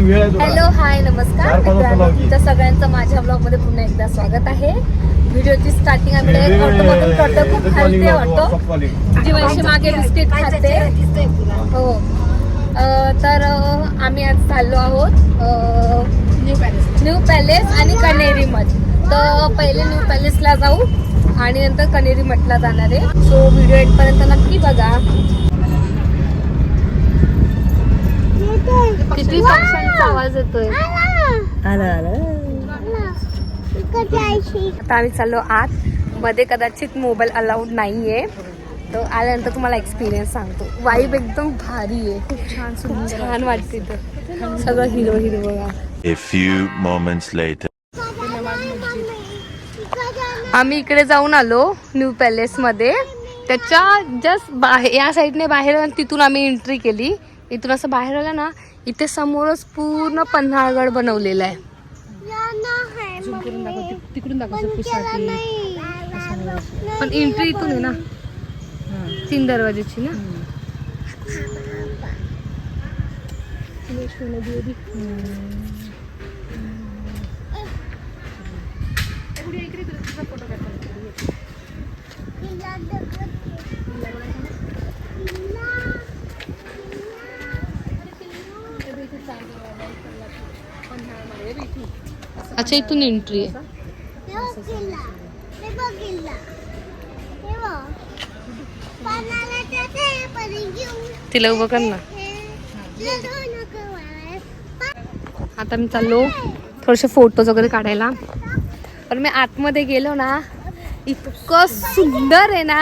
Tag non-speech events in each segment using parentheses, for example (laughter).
Hello hi नमस्कार मित्रांनो. तुमच्या सगळ्यांचं माझ्या ब्लॉगमध्ये पुन्हा एकदा स्वागत आहे. व्हिडिओची स्टार्टिंग आम्ही ऑटो मधून करतो खूप हलते ऑटो. जीवांशी मागे बिस्किट खाते. हो. तर आम्ही आज चाललो आहोत न्यू पॅलेस न्यू पॅलेस आणि कनेरी मठ तर पहिले न्यू पॅलेसला जाऊ आणि नंतर कनेरी मठला जाणार आहे. सो व्हिडिओ एंडपर्यंत नक्की बघा. किती फंक्शनचा आवाज येतोय. आता आम्ही चाललो आत. मध्ये कदाचित मोबाईल अलाउड नाहीये. तर आल्यानंतर तुम्हाला एक्सपिरियन्स सांगतो. वाईब एकदम भारी आहे. खूप छान खूप छान वाटते इथं सगळं हिरवं हिरवं A few moments later. आम्ही इकडे जाऊन आलो न्यू पॅलेस मध्ये त्याच्या जस्ट बाहेर या साईडने बाहेर आणि तिथून आम्ही एंट्री केली. इथून असं बाहेर आलं ना इथे समोरच पूर्ण पन्हाळगड बनवलेला आहे. तिकडून पण एंट्री इथून आहे ना तीन दरवाजेची ना. अच्छा इथून एंट्री आहे. तिला उभं कर ना. आता मी चाललो थोडेसे फोटोज वगैरे काढायला. पण मी आतमध्ये गेलो ना इतकं सुंदर आहे ना.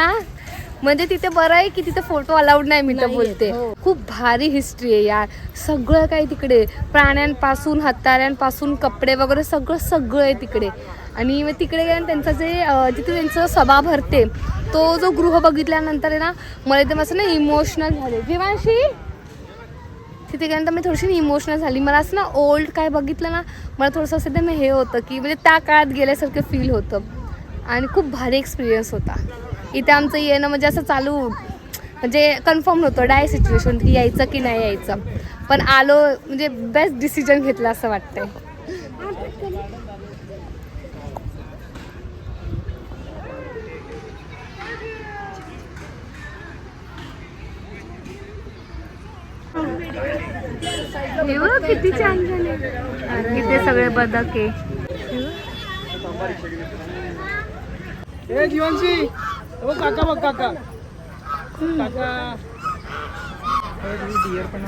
म्हणजे तिथे बरं आहे की तिथे फोटो अलाउड नाही मी तर बोलते. खूप भारी हिस्ट्री आहे यार. सगळं काही तिकडे? प्राण्यांपासून हत्याऱ्यांपासून कपडे वगैरे सगळं सगळं आहे तिकडे. आणि मग तिकडे गेल्यानं त्यांचं जे जिथे त्यांचं सभा भरते तो जो गृह बघितल्यानंतर आहे ना मला एकदम असं ना इमोशनल झाले. जीवांशी तिथे गेल्यानंतर मी थोडीशी इमोशनल झाली. मला असं ना ओल्ड काय बघितलं ना मला थोडंसं असं एकदम हे होतं की म्हणजे त्या काळात गेल्यासारखं फील होतं. आणि खूप भारी एक्सपिरियन्स होता. इथे आमचं येणं म्हणजे असं चालू म्हणजे कन्फर्म नव्हतं. डाय सिच्युएशन की यायचं की नाही यायचं. पण आलो म्हणजे बेस्ट डिसिजन घेतला असं वाटतंय. किती छान झाले. इथे सगळे बदक. आहे हे काका बघ काका. काका. डिअर पण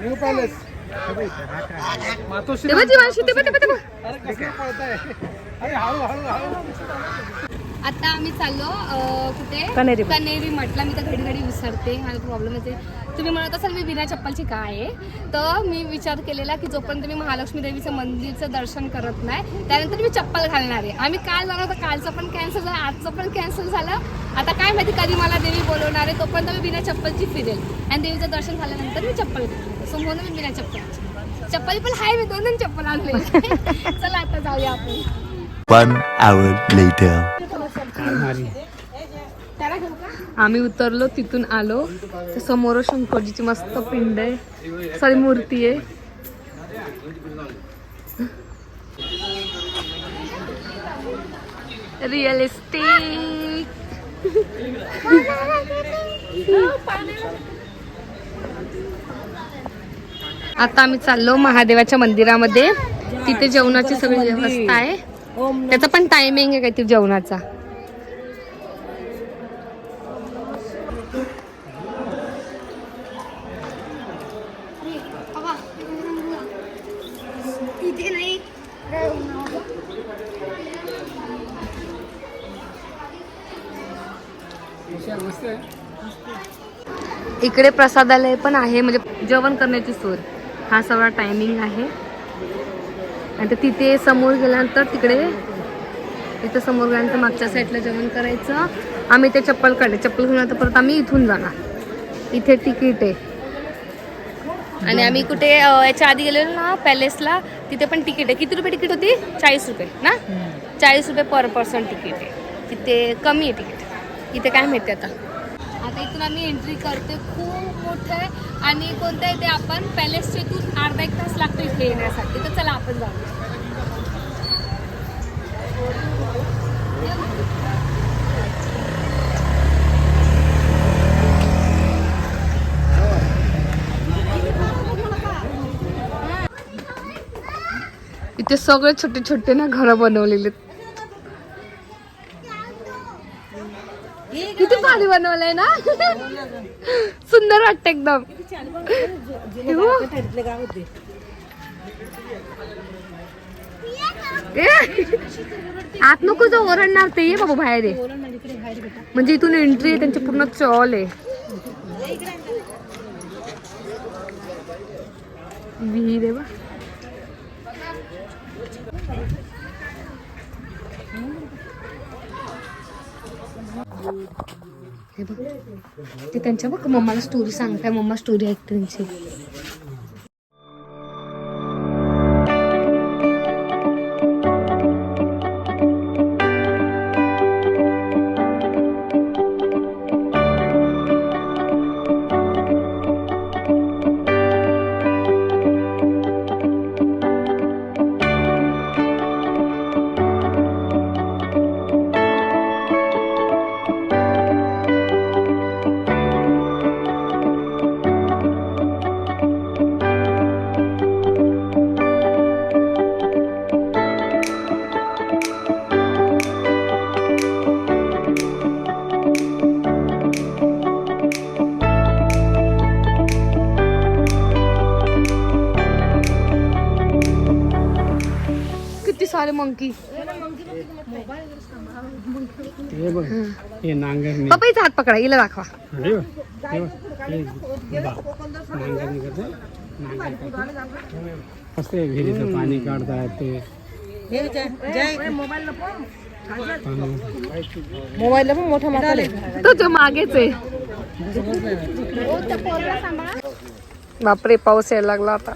न्यू पॅलेस. मातोश्री अरे हळू हळू हळू. आता आम्ही चाललो कुठे? कण्हेरी. कनेरी म्हटलं मी तर घडी घडी विसरते मला प्रॉब्लेम येते. तुम्ही म्हणत असाल मी बिना चप्पलची काय आहे? तर मी विचार केलेला की जोपर्यंत मी महालक्ष्मी देवीचं मंदिरचं दर्शन करत नाही त्यानंतर मी चप्पल घालणार आहे. आम्ही काल जाणार होतं कालचं पण कॅन्सल झालं आजचं पण कॅन्सल झालं. आता काय माहिती कधी मला देवी बोलवणार आहे तोपर्यंत मी बिना चप्पलची फिरेल. आणि देवीचं दर्शन झाल्यानंतर मी चप्पल घालते सो म्हणून मी बिना चप्पलची. चप्पल पण आहे मी दोन दोन चप्पल आणले (laughs) चला आता जाऊया आपण. One hour later. आम्ही उतरलो तिथून आलो. तर समोर शंकरजीची मस्त पिंड आहे. सॉरी मूर्ती आहे. रिअल इस्टेट आता आम्ही चाललो महादेवाच्या मंदिरामध्ये. तिथे जेवणाची सगळी व्यवस्था आहे. त्याचा पण टायमिंग आहे काहीतरी जेवणाचा. मस्त आहे इकडे प्रसादालय पण आहे म्हणजे जेवण करण्याची सोय. हा सगळा टायमिंग आहे. आणि तर तिथे समोर गेल्यानंतर तिकडे तिथे समोर गेल्यानंतर मागच्या साईडला जेवण करायचं. आम्ही ते चप्पल काढले. चप्पल घेऊन आता परत आम्ही इथून जाणार. इथे तिकीट आहे. आणि आम्ही कुठे याच्या आधी गेलेलो ना पॅलेसला तिथे पण तिकीट आहे. किती रुपये तिकीट होती? चाळीस रुपये ना? चाळीस रुपये पर पर्सन तिकीट आहे. तिथे कमी आहे तिकीट. इथे काय माहिती आता? आता इथून आम्ही एंट्री करते. खूप मोठं आहे. आणि कोणत्या इथे आपण पॅलेसच्या इथून अर्धा एक तास लागतो इथे येण्यासाठी. तर चला आपण जाऊया. इथे सगळे छोटे छोटे ना घरं बनवलेले. किती भारी बनवलंय ना? सुंदर वाटत एकदम. आत नको जो ओरडणार ते. ये बाबा बाहेर ये. म्हणजे इथून एंट्री आहे त्यांची पूर्ण चॉल आहे. विहीर आहे बा. हे बघ ते त्यांच्या बघ मम्माला स्टोरी सांगताय मम्मा स्टोरी ऐकते त्यांची करते. मस्त आहे विहिरीचं पाणी काढतात ते. मोबाईलला पण मोठा आहे तो जो मागेच आहे. बापरे पाऊस यायला लागला आता.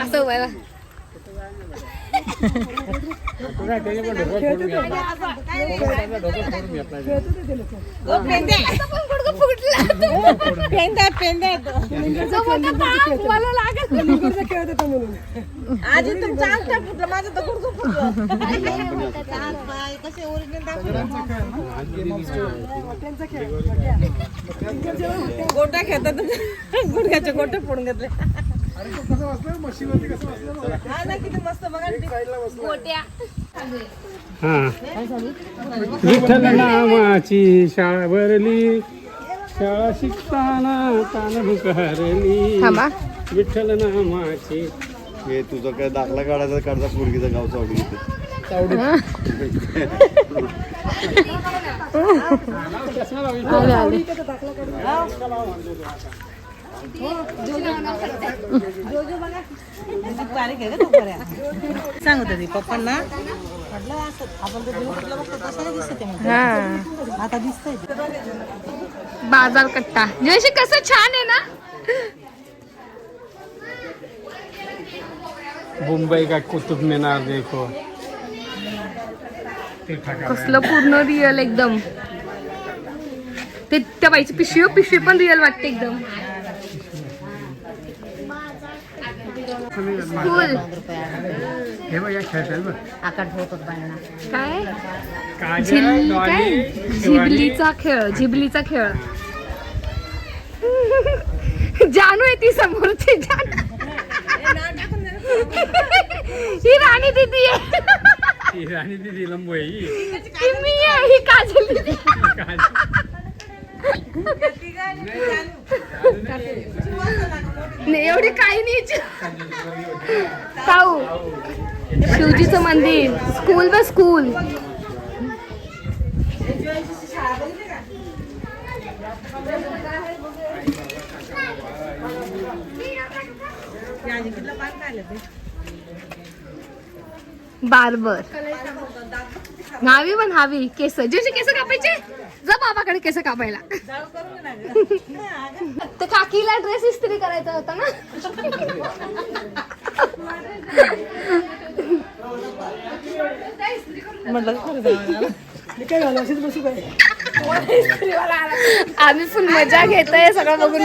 असं उभं आहे आजी तुमचा अंगठा फुटला माझं तर गुडघं फुटलं कसे ओरिजिनल खेळतात. गुडघ्याचे गोटे फोडून घेतले हा ना किती मस्त बघा ना. हा. विठ्ठल नामाची शाळा भरली. शाळा शिकताना तान भुकारली थांबा. विठ्ठल नामाची हे तुझं काय दाखला काढायचा काढता पोरगीचं गाव चावडी घेते. किती सांगत होती पप्पांना. म्हटलं असं आपण तर दिवसला बघतो तसं नाही दिसत आहे म्हटलं. आता दिसतंय. बाजार कट्टा. जयशी कसं छान आहे ना? मुंबई का कुतुब मीनार देखो. कसलं पूर्ण रिअल एकदम. ते त्या बाईची पिशवी पिशवी पण रिअल वाटते एकदम. स्कूल. हे बघ या खेळतात बघ. काय? झिल. झिबलीचा खेळ झिबलीचा खेळ. (laughs) जानू आहे ती समोरची जानू. (laughs) ही राणी दिदी आहे. ही राणी दिदी लंबू आहे ही. ही मी आहे ही काजल दिदी. काजल. नाही एवढी काही नाही. पाहू. शिवजीचं मंदिर. स्कूल बस स्कूल ते आजी बार्बर. न्हावी पण हावी. केस जेशी केस कापायचे? जा बाबाकडे केस कापायला. तर काकीला ड्रेस इस्त्री करायचा होता ना. आम्ही फुल मजा घेतोय सगळं बघून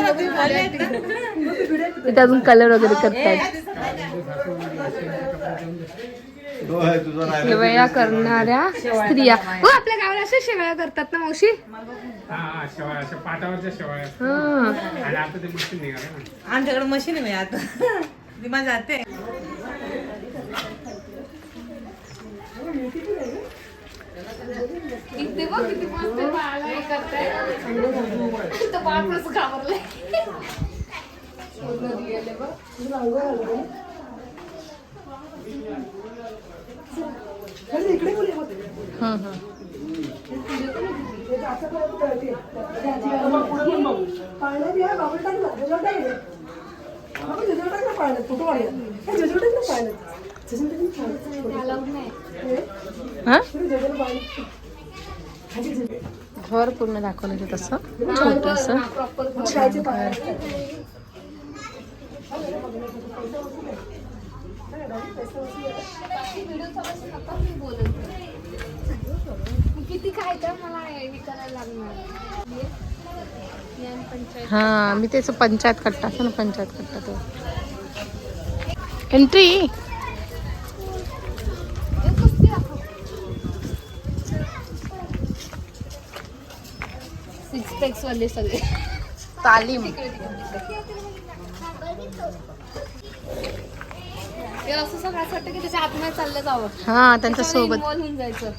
अजून कलर वगैरे करतायत तो आहे तुझा नाही शेवया करणाऱ्या स्त्रिया. हो आपल्या गावाला अशा शेवया करतात ना मावशी? हा हा शेवाळ्या अशा पाटावरच्या शेवाळ्या. हा. आणि आता ते मशीन निघालं ना. आमच्याकडे मशीन आहे आता. ती माझ्या जाते इथे बघ किती मस्त बाळाला हे करताय. इथं बाळ कसं घाबरलंय. पूर्ण रिअल आहे बघ. Allowed नाही. घर पूर्ण दाखवलं ते तसं. छोटस. किती मला हे करायला लागणार. हा मी त्याचं पंचायत कट्टा असं ना पंचायत कट्टा तो. एंट्री सिक्स पॅक्स वाले सगळे. तालीम. ते असं सगळं असं वाटतं की त्याच्या आतमध्ये चाललं जावं. हा त्यांच्यासोबत इन्व्हॉल्व होऊन जायचं.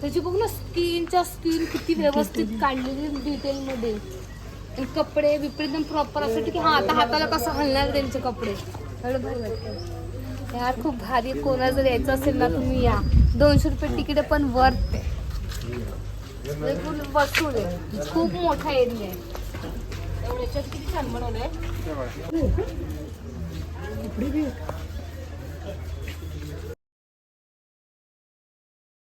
त्याची बघ ना स्किनच्या स्किन किती व्यवस्थित काढलेली डिटेल मध्ये आणि कपडे बिपडे एकदम प्रॉपर असं वाटतं की हा आता हाताला कसं हलणार त्यांचे कपडे? एवढं भारी वाटतं. यार खूप भारी. कोणाला जर यायचं असेल ना तुम्ही या. दोनशे रुपये तिकीट पण वर्थ आहे. आहे. खूप मोठा एरिया आहे. एवढ्याच्यात किती छान बनवलंय.